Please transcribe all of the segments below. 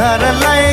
घर लय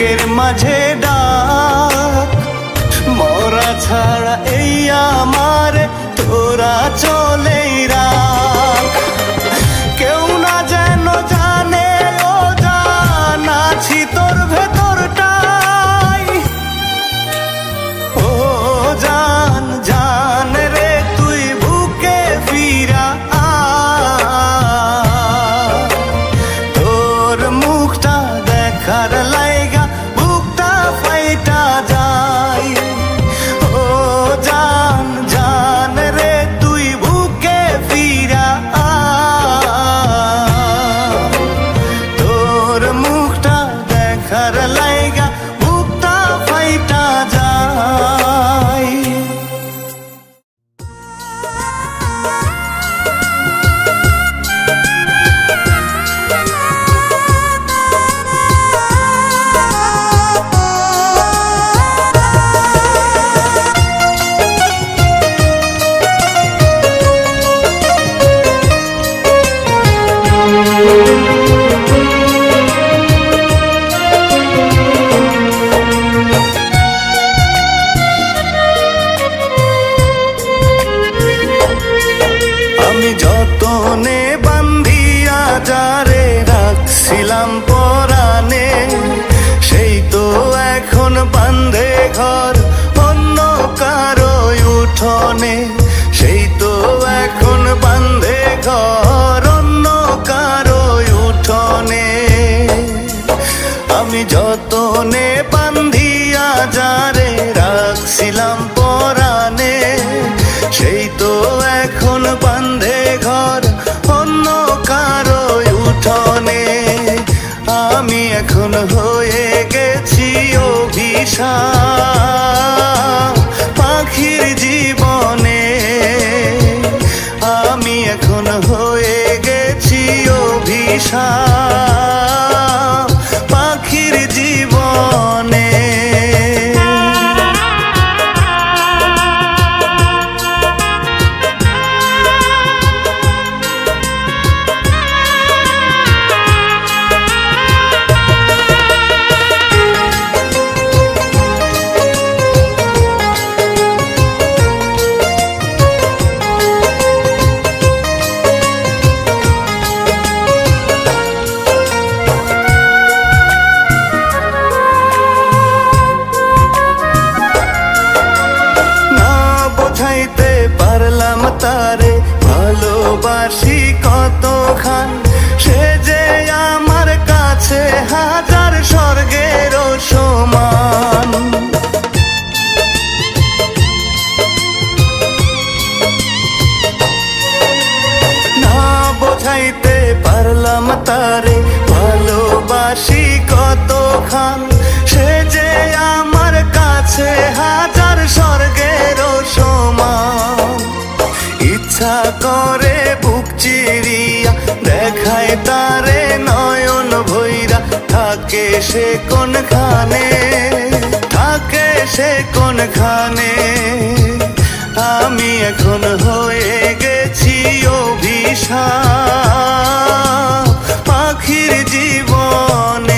বুকের মাঝে ডাক। মরা ছাড়া এই আমার তোরা চলেই রা जो तो করে বুক চিরিয়া, দেখায় তারে নয়ন ভৈরা। থাকে সে কোনখানে? থাকে সে কোনখানে? আমি এখন হয়ে গেছি অভিশাপ। পাখির জীবনে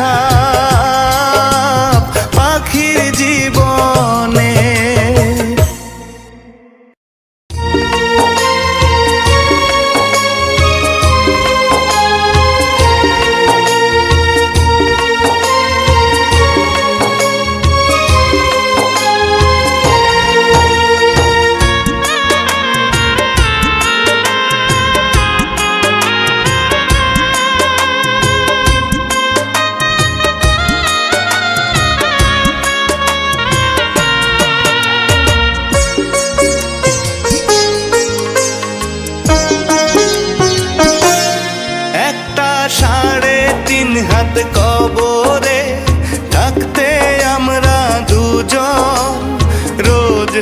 অভিশাপ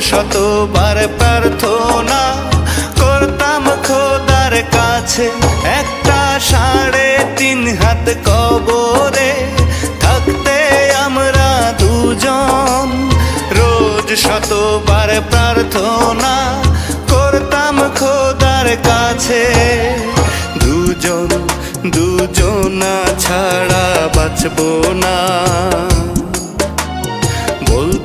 শতবার প্রার্থনা করতাম খোদার কাছে। একটা সাড়ে তিন হাত কবরে থাকতে আমরা দুজন। রোজ শতবার প্রার্থনা করতাম খোদার কাছে। দুজন, দুজনা ছাড়া বাঁচব না।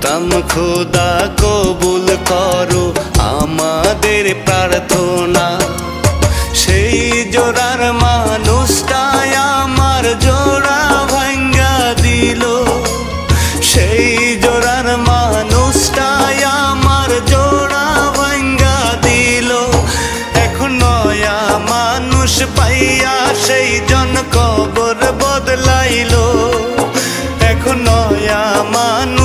বলতাম খোদা কবুল করো আমাদের প্রার্থনা। সেই জোড়ার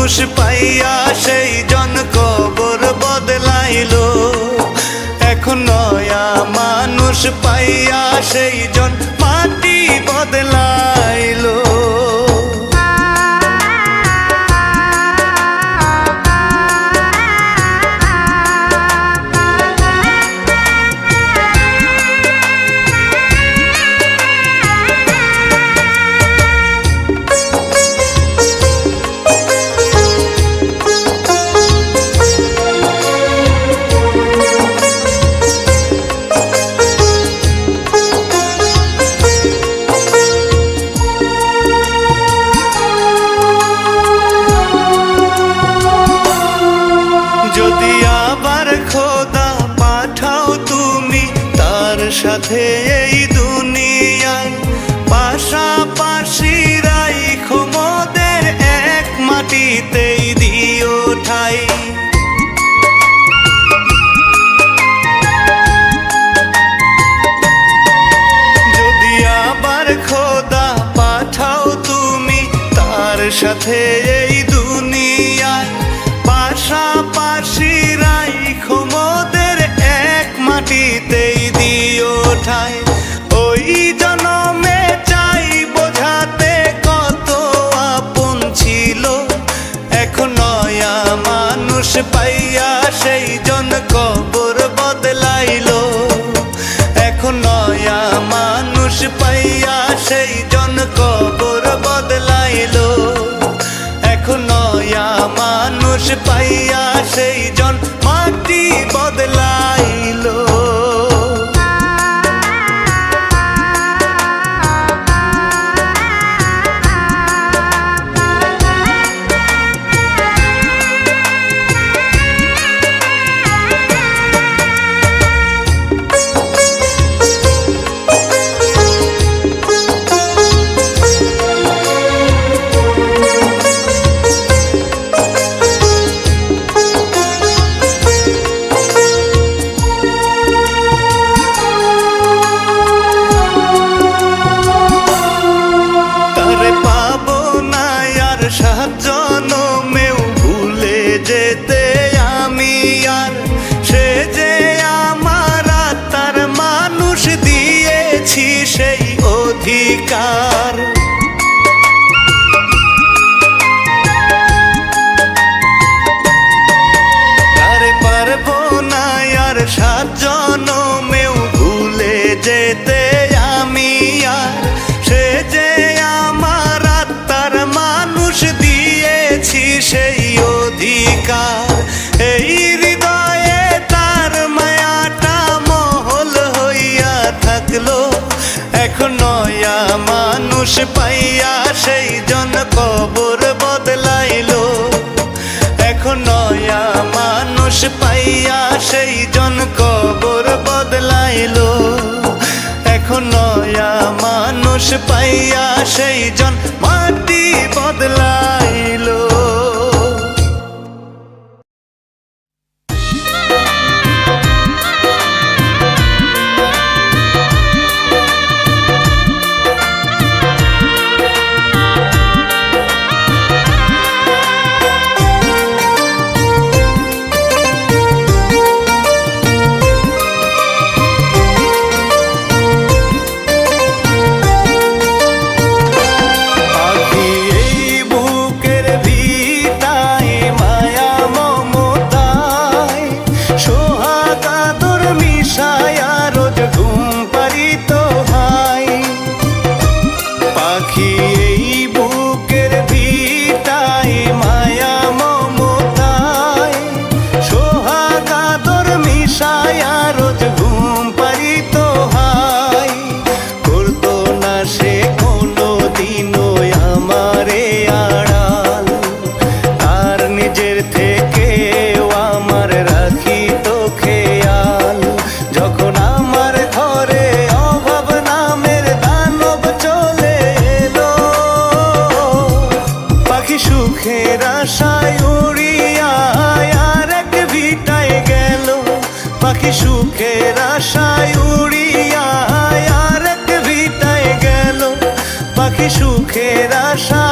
মানুষ পাইয়া সেই জন কবর বদলাইল। এখন নয়া মানুষ পাইয়া সেই জন মাটি বদলাইলো তার পাইয়া সেই জন কবর বদলাইলো। এখন নয়া মানুষ পাইয়া সেই জন কবর বদলাইলো। এখন নয়া মানুষ পাইয়া Don't. নয়া মানুষ পাইয়া সেই জন কবর বদলাইল। এখন নয়া মানুষ পাইয়া সেই জন কবর বদলাইল। এখন নয়া মানুষ পাইয়া সেই জন মাটি বদলাইলো। Achar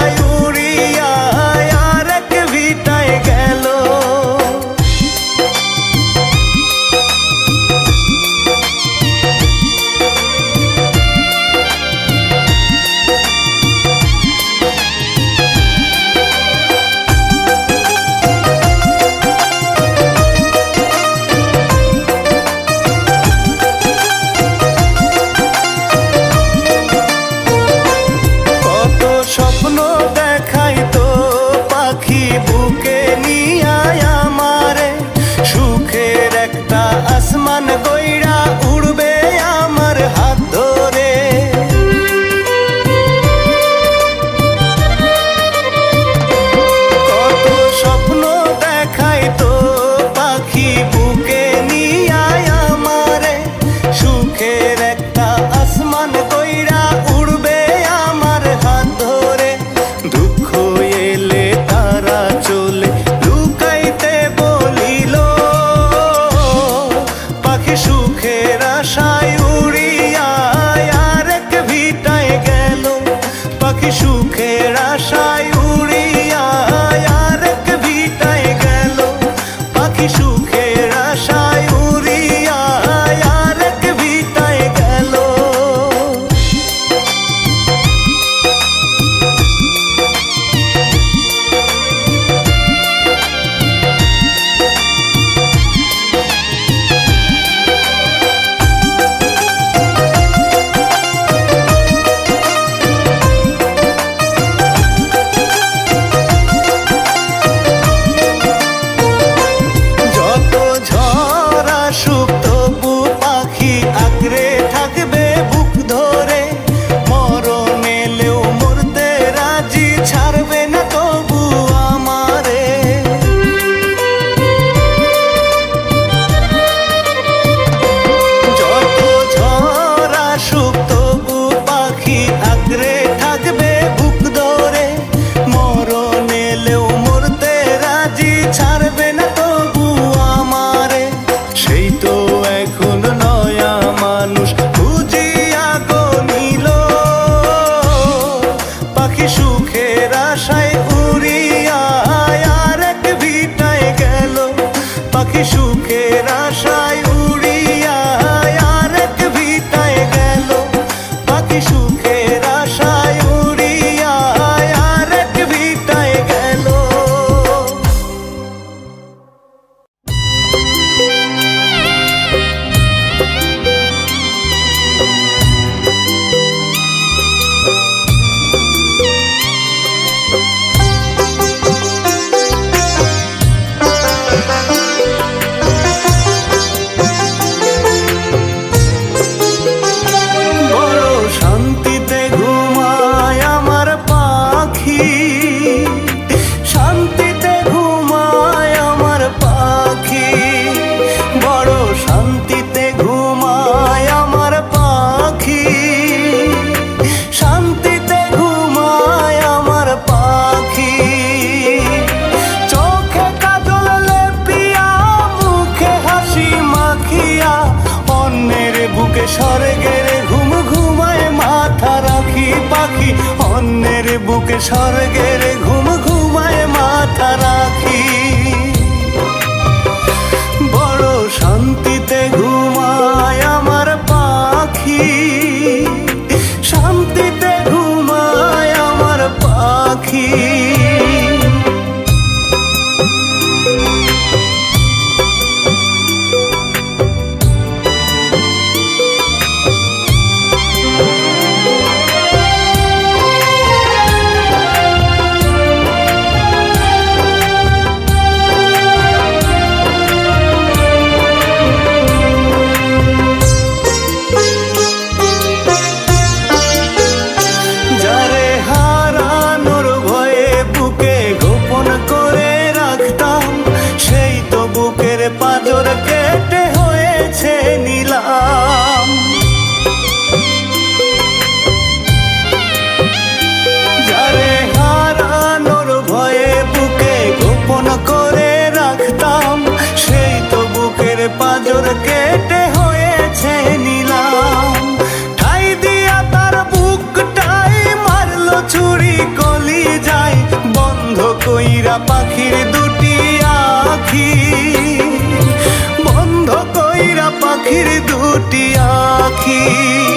বুকে স্বর্গের পাখির দুটি আখি।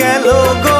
গেল গো।